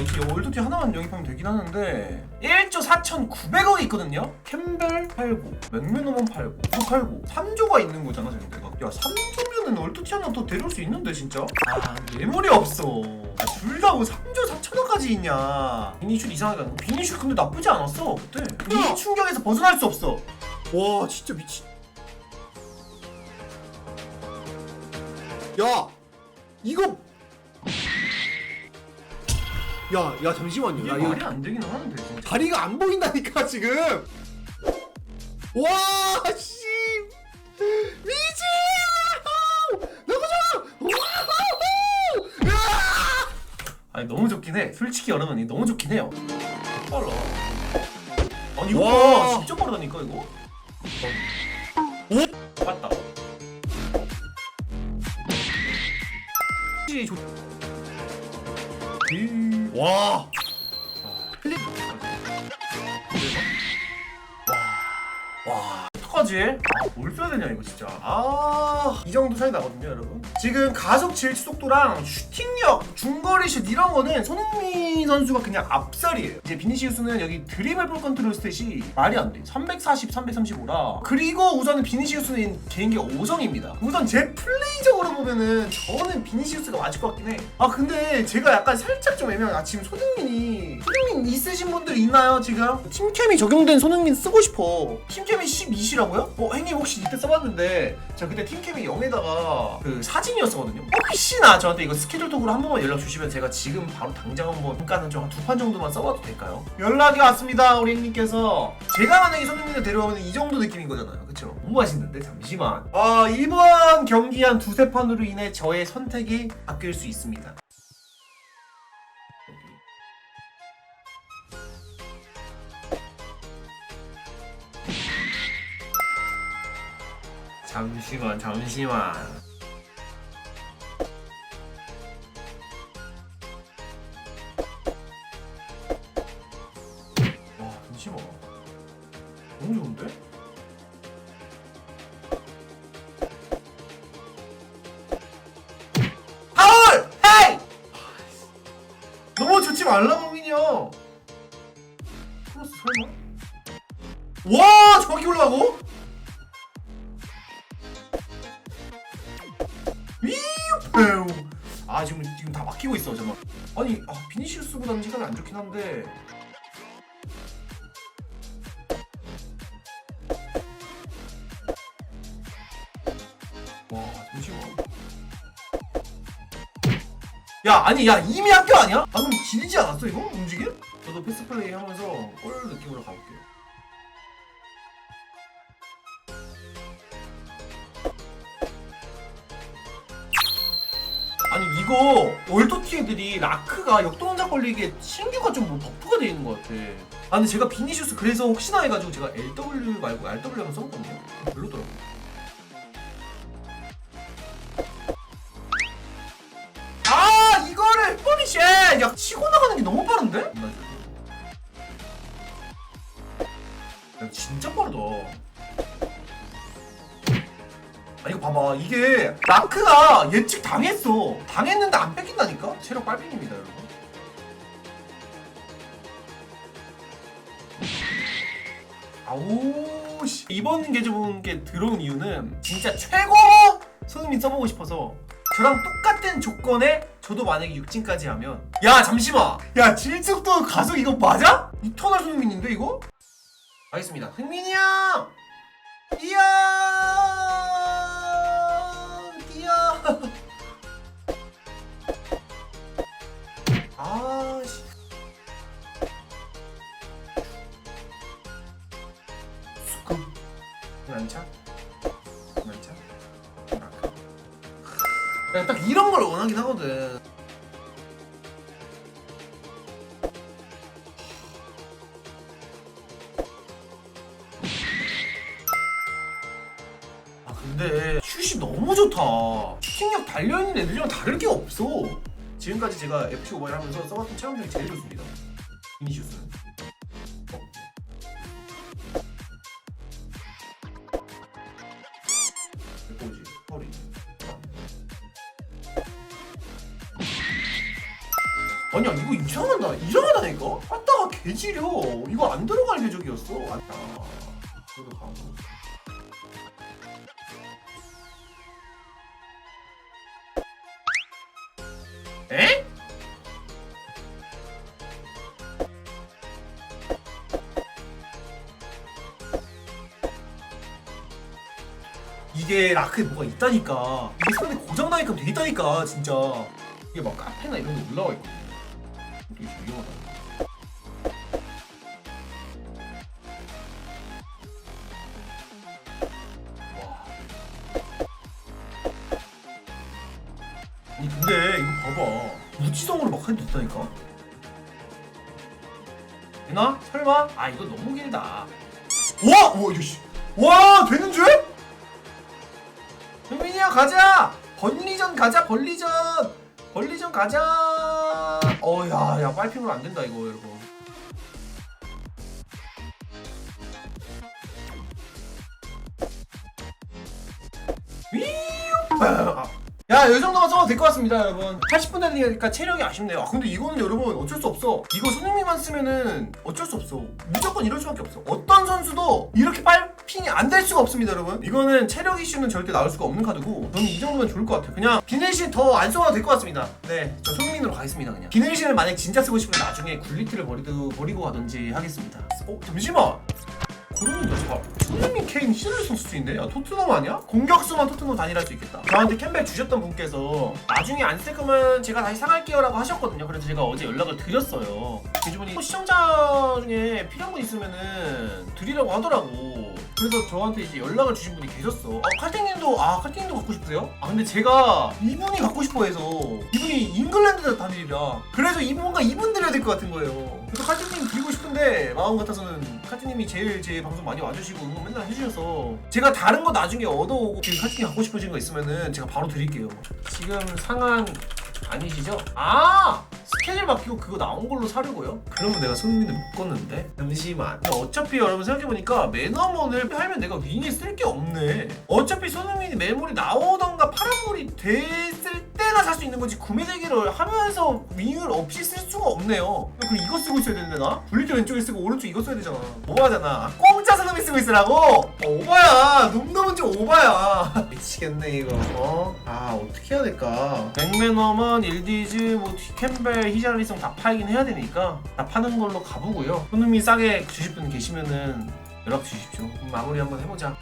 이게 월드티 하나만 영입하면 되긴 하는데 1조 4,900억이 있거든요? 캠벨 팔고 맥메노만 팔고 또 팔고 3조가 있는 거잖아 지금 내가. 야 3조면은 월드티 하나 더 데려올 수 있는데 진짜? 아 메모리 없어. 아, 둘다뭐 3조 4천억까지 있냐. 비니슛 이상하게 안 비니슛 근데 나쁘지 않았어 그때. 이 충격에서 벗어날 수 없어. 와 진짜 미친. 야 이거 야, 야 잠시만요. 이게 야, 이거 말이 안 되긴 하는데 진짜 다리가 안 보인다니까 지금. 와, 씨. 미지! 너무 좋아! 와우! 아니 너무 좋긴 해 솔직히 여러분 이 너무 좋긴 해요 빨라 아니 이거 와. 봐 진짜 빠르다니까 이거 오? 맞다 이 좋... 이... 와. 클릭 와 어떡하지? 아, 뭘 써야 되냐 이거 진짜 아 이 정도 차이 나거든요 여러분 지금 가속 질주 속도랑 슈팅력 중거리 슛 이런 거는 손흥민 선수가 그냥 앞살이에요. 이제 비니시우스는 여기 드리블 볼 컨트롤 스탯이 말이 안 돼. 340, 335라. 그리고 우선은 비니시우스는 개인기 5성입니다. 우선 제 플레이적으로 보면은 저는 비니시우스가 맞을 것 같긴 해 아 근데 제가 약간 살짝 좀 애매한 아 지금 손흥민이 손흥민 있으신 분들 있나요 지금? 팀캠이 적용된 손흥민 쓰고 싶어. 팀캠이 12시라고요? 어 형님 혹시 이때 써봤는데 저 그때 팀캠이 0에다가 그 사진 이었거든요. 혹시나 저한테 이거 스케줄 톡으로 한 번만 연락 주시면 제가 지금 바로 당장 한번 잠깐은 좀한두판 정도만 써봐도 될까요? 연락이 왔습니다 우리 형님께서. 제가 만약에 손흥민을 데려오면 이 정도 느낌인 거잖아요. 그쵸? 너무 맛있는데? 잠시만. 아 이번 경기 한 두세 판으로 인해 저의 선택이 바뀔 수 있습니다. 잠시만 잠시만 좋은데? 파울! 헤이! 좋지 말라고 민요 플러스 설마? 와 정확히 올라가고? 에휴. 아 지금 지금 다 막히고 있어 잠깐. 아니 아, 비니시우스보다는 시간이 안 좋긴 한데. 야 아니 야 이미 학교 아니야? 방금 길지 않았어 이거 움직임? 저도 패스 플레이 하면서 골 느낌으로 가볼게요. 아니 이거 월도티 애들이 라크가 역동작 걸리게 신규가 좀뭐 버프가 돼 있는 것 같아. 아 근데 제가 비니시우스 그래서 혹시나 해가지고 제가 LW 말고 RW 한번 써봤거든요. 별로더라고. 아 포니쉐 야 치고 나가는 게 너무 빠른데? 야 진짜 빠르다. 아 이거 봐봐. 이게 마크가 예측 당했어. 당했는데 안 뺏긴다니까? 체력 빨팽입니다 여러분. 아우 씨. 이번 계정에 들어온 이유는 진짜 최고 손흥민 써보고 싶어서 저랑 똑같은 조건에 저도 만약에 6진까지 하면. 야 잠시만! 야 질속도 가속 이거 맞아? 이터널 손흥민인데 이거? 알겠습니다. 흥민이 형! 이야! 이야! 아 씨. 수금 난차 난차 야, 딱 이런 걸 원하긴 하거든. 아 근데 슛이 너무 좋다. 슈팅력 달려있는 애들이랑 다를 게 없어. 지금까지 제가 FC 오바일 하면서 써봤던 체험 중에 제일 좋습니다. 비니시우 아니야 이거 이상하다. 이상하다니까 갔다가 개지려. 이거 안 들어갈 궤적이었어. 아 그래도 가고 에? 이게 라크에 뭐가 있다니까. 이게 손에 고장나니까 돼 있다니까 진짜. 이게 막 카페나 이런 데 올라와 있거든요. 되게 위험하다 와. 아니 근데 이거 봐봐 무지성으로 막 해도 됐다니까 되나? 설마? 아 이거 너무 길다 와! 와 이거 씨. 와 되는 줄? 흥민이야 가자 벌리전 가자 벌리전 벌리전 가자 어야 야 빨핑으로 안 된다 이거 여러분 아. 야, 이 정도만 써도 될 것 같습니다, 여러분. 80분 되니까 체력이 아쉽네요. 아, 근데 이거는 여러분 어쩔 수 없어. 이거 손흥민만 쓰면은 어쩔 수 없어. 무조건 이럴 수밖에 없어. 어떤 선수도 이렇게 빨핑이 안 될 수가 없습니다, 여러분. 이거는 체력 이슈는 절대 나올 수가 없는 카드고, 저는 이 정도면 좋을 것 같아요. 그냥 비네이신 더안 써도 될 것 같습니다. 네, 저 손흥민으로 가겠습니다, 그냥. 비네이신을 만약 진짜 쓰고 싶으면 나중에 굴리트를 버리도, 버리고 가든지 하겠습니다. 어, 잠시만. 그러면 저 손흥민 케인 히들리송 수인데 야 토트넘 아니야? 공격수만 토트넘 단일할 수 있겠다. 저한테 캠벨 주셨던 분께서 나중에 안 쓸 거면 제가 다시 사갈게요 라고 하셨거든요. 그래서 제가 어제 연락을 드렸어요 그분이 시청자 중에 필요한 분 있으면은 드리라고 하더라고. 그래서 저한테 이제 연락을 주신 분이 계셨어. 아 칼팅님도 아 칼팅님도 갖고 싶으세요? 아 근데 제가 이분이 갖고 싶어 해서 이분이 잉글랜드 단일이라 그래서 이분과 이분 드려야 될 것 같은 거예요. 그래서 칼팅님 드리고 싶은데 마음 같아서는 칼팅님이 제일 제 방송 많이 와주시고 응원 맨날 해주셔서 제가 다른 거 나중에 얻어오고 지금 칼팅님 갖고 싶으신 거 있으면은 제가 바로 드릴게요. 지금 상한 아니시죠? 아! 스케줄 바뀌고 그거 나온 걸로 사려고요? 그러면 내가 손흥민을 못 걷는데? 잠시만 어차피 여러분 생각해보니까 매너먼을 하면 내가 윙에 쓸 게 없네 어차피 손흥민이 매물이 나오던가 파란물이 됐을 때나 살 수 있는 거지 구매 대기를 하면서 윙을 없이 쓸 수가 없네요. 그럼 이거 쓰고 있어야 되는데 나? 분리트 왼쪽에 쓰고 오른쪽 이거 써야 되잖아. 오바잖아. 아, 공짜 손흥민 쓰고 있으라고? 어, 오바야. 놈놈은 좀 오바야. 미치겠네 이거. 어? 아 어떻게 해야 될까? 백매너먼 일디즈 뭐 캠벨 히잘리송 다 팔긴 해야 되니까 다 파는 걸로 가보고요. 손흥민 싸게 주실 분 계시면은 연락 주십시오. 마무리 한번 해보자